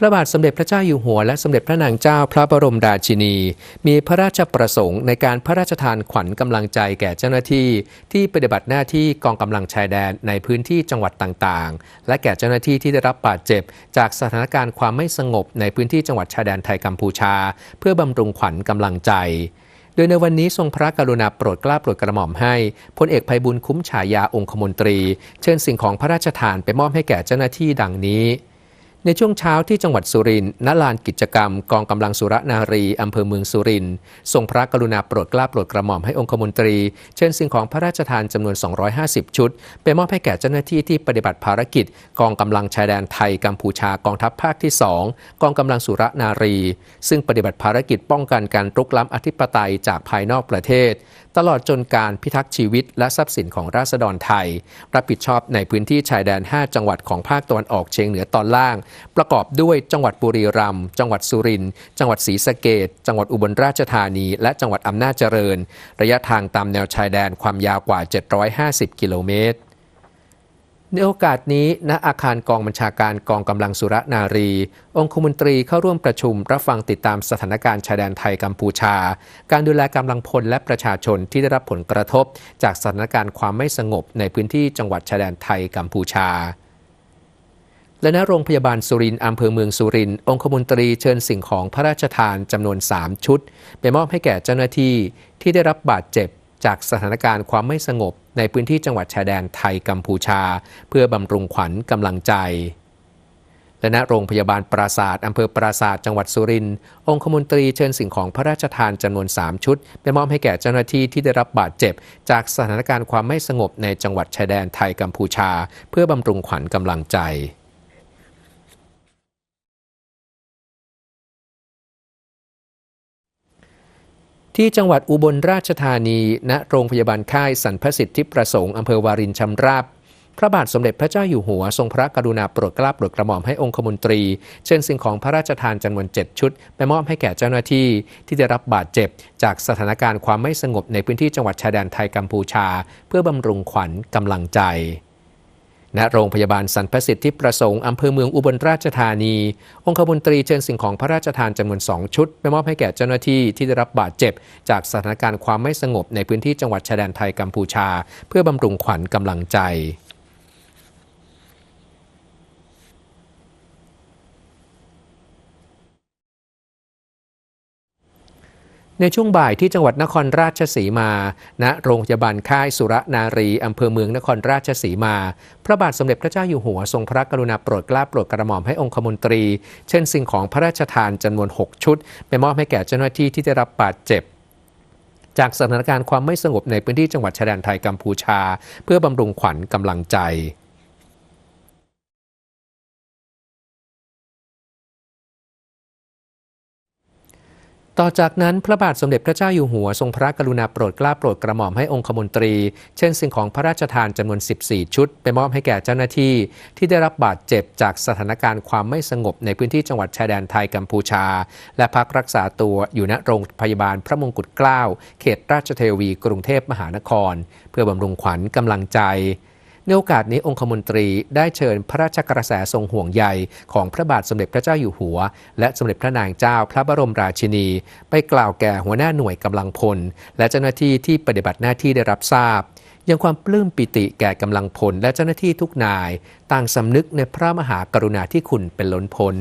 พระบาทสมเด็จพระเจ้าอยู่หัวและสมเด็จพระนางเจ้าพระบรมราชินี มีพระราชประสงค์ในการพระราชทานขวัญกำลังใจแก่เจ้าหน้าที่ ที่ปฏิบัติหน้าที่กองกำลังชายแดนในพื้นที่จังหวัดต่างๆ และแก่เจ้าหน้าที่ที่ได้รับบาดเจ็บ จากสถานการณ์ความไม่สงบในพื้นที่จังหวัดชายแดนไทยกัมพูชา เพื่อบำรุงขวัญกำลังใจโดยในวันนี้ทรงพระกรุณาโปรดเกล้าโปรดกระหม่อมให้พลเอกภัยบุญคุ้มฉายาองคมนตรี เชิญสิ่งของพระราชทานไปมอบให้แก่เจ้าหน้าที่ดังนี้ ในช่วงเช้าที่จังหวัดสุรินทร์ณลานกิจกรรม กองกำลังสุรนารีอำเภอเมืองสุรินทร์ทรงพระกรุณาโปรดเกล้าโปรดกระหม่อมให้องคมนตรี เชิญสิ่งของพระราชทานจำนวน 250 ชุด ไปมอบให้แก่เจ้าหน้าที่ที่ปฏิบัติภารกิจ กองกำลังชายแดนไทยกัมพูชากองทัพภาคที่ 2 กองกำลังสุรนารี ซึ่งปฏิบัติภารกิจป้องกันการรุกล้ำอธิปไตยจากภายนอกประเทศ ตลอดจนการพิทักษ์ชีวิตและทรัพย์สินของราษฎรไทย รับผิดชอบในพื้นที่ชายแดน 5 จังหวัดของภาคตะวันออกเฉียงเหนือตอนล่าง ประกอบด้วยจังหวัดบุรีรัมย์จังหวัดสุรินทร์จังหวัดศรีสะเกดจังหวัดอุบลราชธานี และจังหวัดอำนาจเจริญ ระยะทางตามแนวชายแดนความยาวกว่า 750 กิโลเมตร ในโอกาสนี้ ณ อาคารกองบัญชาการกองกำลังสุรนารี องคมนตรีเข้าร่วมประชุม รับฟังติดตามสถานการณ์ชายแดนไทยกัมพูชา การดูแลกำลังพลและประชาชนที่ได้รับผลกระทบ จากสถานการณ์ความไม่สงบในพื้นที่จังหวัดชายแดนไทยกัมพูชา และณโรงพยาบาลสุรินทร์อำเภอเมืองสุรินทร์องคมนตรีเชิญสิ่งของพระราชทานจำนวน 3 ชุด ไปมอบให้แก่เจ้าหน้าที่ที่ได้รับบาดเจ็บ จากสถานการณ์ความไม่สงบ ในพื้นที่จังหวัดชายแดนไทยกัมพูชา เพื่อบำรุงขวัญกำลังใจ และณโรงพยาบาลปราศาสตร์อำเภอปราศาสตร์จังหวัดสุรินทร์องคมนตรีเชิญสิ่งของพระราชทานจำนวน 3 ชุดไปมอบให้แก่เจ้าหน้าที่ที่ได้รับบาดเจ็บ จากสถานการณ์ความไม่สงบในจังหวัดชายแดนไทยกัมพูชา เพื่อบำรุงขวัญกำลังใจ ที่จังหวัดอุบลราชธานี ณ โรงพยาบาลค่ายสรรพสิทธิประสงค์อำเภอวารินชำราบ พระบาทสมเด็จพระเจ้าอยู่หัว ทรงพระกรุณาโปรดเกล้าโปรดกระหม่อมให้องคมนตรี เช่นสิ่งของพระราชทานจำนวน 7 ชุด ไปมอบให้แก่เจ้าหน้าที่ ที่ได้รับบาดเจ็บ จากสถานการณ์ความไม่สงบในพื้นที่จังหวัดชายแดนไทยกัมพูชา เพื่อบำรุงขวัญกำลังใจ ณโรงพยาบาลสรรพสิทธิประสงค์อำเภอเมืองอุบลราชธานี องคมนตรีเชิญสิ่งของพระราชทานจำนวน 2 ชุดไปมอบให้แก่เจ้าหน้าที่ที่ได้รับบาดเจ็บ จากสถานการณ์ความไม่สงบในพื้นที่จังหวัดชายแดนไทยกัมพูชา เพื่อบำรุงขวัญกำลังใจ ในช่วงบ่ายที่จังหวัดนครราชสีมา ณ โรงพยาบาลค่ายสุรนารีอำเภอเมืองนครราชสีมา พระบาทสมเด็จพระเจ้าอยู่หัวทรงพระกรุณาโปรดเกล้าโปรดกระหม่อมให้องคมนตรี เช่นสิ่งของพระราชทานจำนวน 6 ชุด ไปมอบให้แก่เจ้าหน้าที่ที่ได้รับบาดเจ็บจากสถานการณ์ความไม่สงบในพื้นที่จังหวัดชายแดนไทยกัมพูชา เพื่อบำรุงขวัญกำลังใจ ต่อจากนั้นพระบาทสมเด็จพระเจ้าอยู่หัวทรงพระกรุณาโปรดเกล้าโปรดกระหม่อมให้องคมนตรี เช่นสิ่งของพระราชทานจำนวน 14 ชุด ไปมอบให้แก่เจ้าหน้าที่ ที่ได้รับบาดเจ็บจากสถานการณ์ความไม่สงบในพื้นที่จังหวัดชายแดนไทยกัมพูชา และพักรักษาตัวอยู่ณโรงพยาบาลพระมงกุฎเกล้า เขตราชเทวี กรุงเทพมหานคร เพื่อบำรุงขวัญกำลังใจ ในโอกาสนี้องคมนตรีได้เชิญพระราชกระแสทรงห่วงใยของพระบาทสมเด็จพระเจ้าอยู่หัว และสมเด็จพระนางเจ้าพระบรมราชินี ไปกล่าวแก่หัวหน้าหน่วยกำลังพล และเจ้าหน้าที่ที่ปฏิบัติหน้าที่ได้รับทราบยังความปลื้มปิติแก่กำลังพลและเจ้าหน้าที่ทุกนาย ต่างสำนึกในพระมหากรุณาธิคุณเป็นล้นพ้น